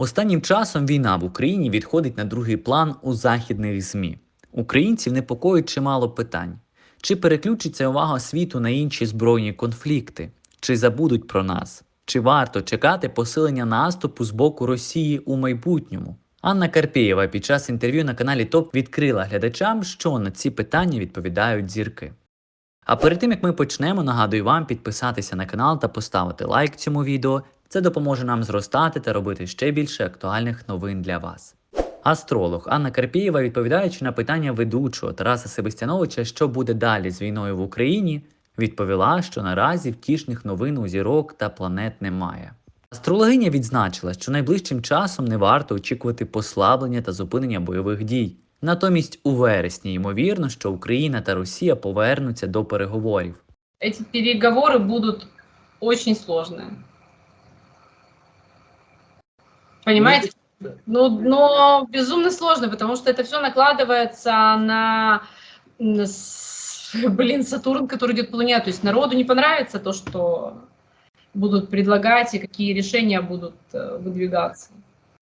Останнім часом війна в Україні відходить на другий план у західних ЗМІ. Українців непокоїть чимало питань. Чи переключиться увага світу на інші збройні конфлікти? Чи забудуть про нас? Чи варто чекати посилення наступу з боку Росії у майбутньому? Анна Карпієва під час інтерв'ю на каналі ТОП відкрила глядачам, що на ці питання відповідають зірки. А перед тим як ми почнемо, нагадую вам підписатися на канал та поставити лайк цьому відео. Це допоможе нам зростати та робити ще більше актуальних новин для вас. Астролог Анна Карпієва, відповідаючи на питання ведучого Тараса Себестяновича, що буде далі з війною в Україні, відповіла, що наразі втішних новин у зірок та планет немає. Астрологиня відзначила, що найближчим часом не варто очікувати послаблення та зупинення бойових дій. Натомість у вересні ймовірно, що Україна та Росія повернуться до переговорів. Эти переговоры будут очень сложные. Понимаете? Ну, но безумно сложно, потому что это все накладывается на, блин, Сатурн, который идет по Луне. То есть народу не понравится то, что будут предлагать и какие решения будут э, выдвигаться.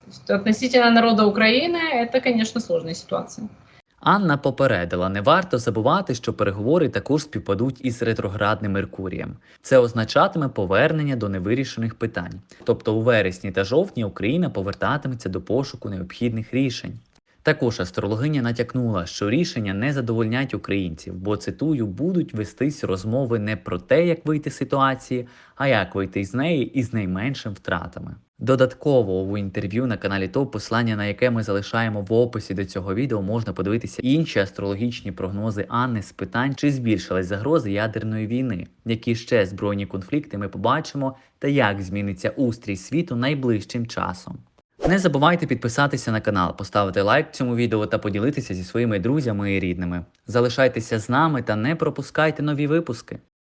То есть относительно народа Украины это, конечно, сложная ситуация. Анна попередила, не варто забувати, що переговори також співпадуть із ретроградним Меркурієм. Це означатиме повернення до невирішених питань. Тобто у вересні та жовтні Україна повертатиметься до пошуку необхідних рішень. Також астрологиня натякнула, що рішення не задовольнять українців, бо цитую, будуть вестись розмови не про те, як вийти з ситуації, а як вийти з неї із найменшим втратами. Додатково у інтерв'ю на каналі ТОП, послання на яке ми залишаємо в описі до цього відео, можна подивитися інші астрологічні прогнози Анни з питань, чи збільшилась загрози ядерної війни, які ще збройні конфлікти ми побачимо, та як зміниться устрій світу найближчим часом. Не забувайте підписатися на канал, поставити лайк цьому відео та поділитися зі своїми друзями і рідними. Залишайтеся з нами та не пропускайте нові випуски.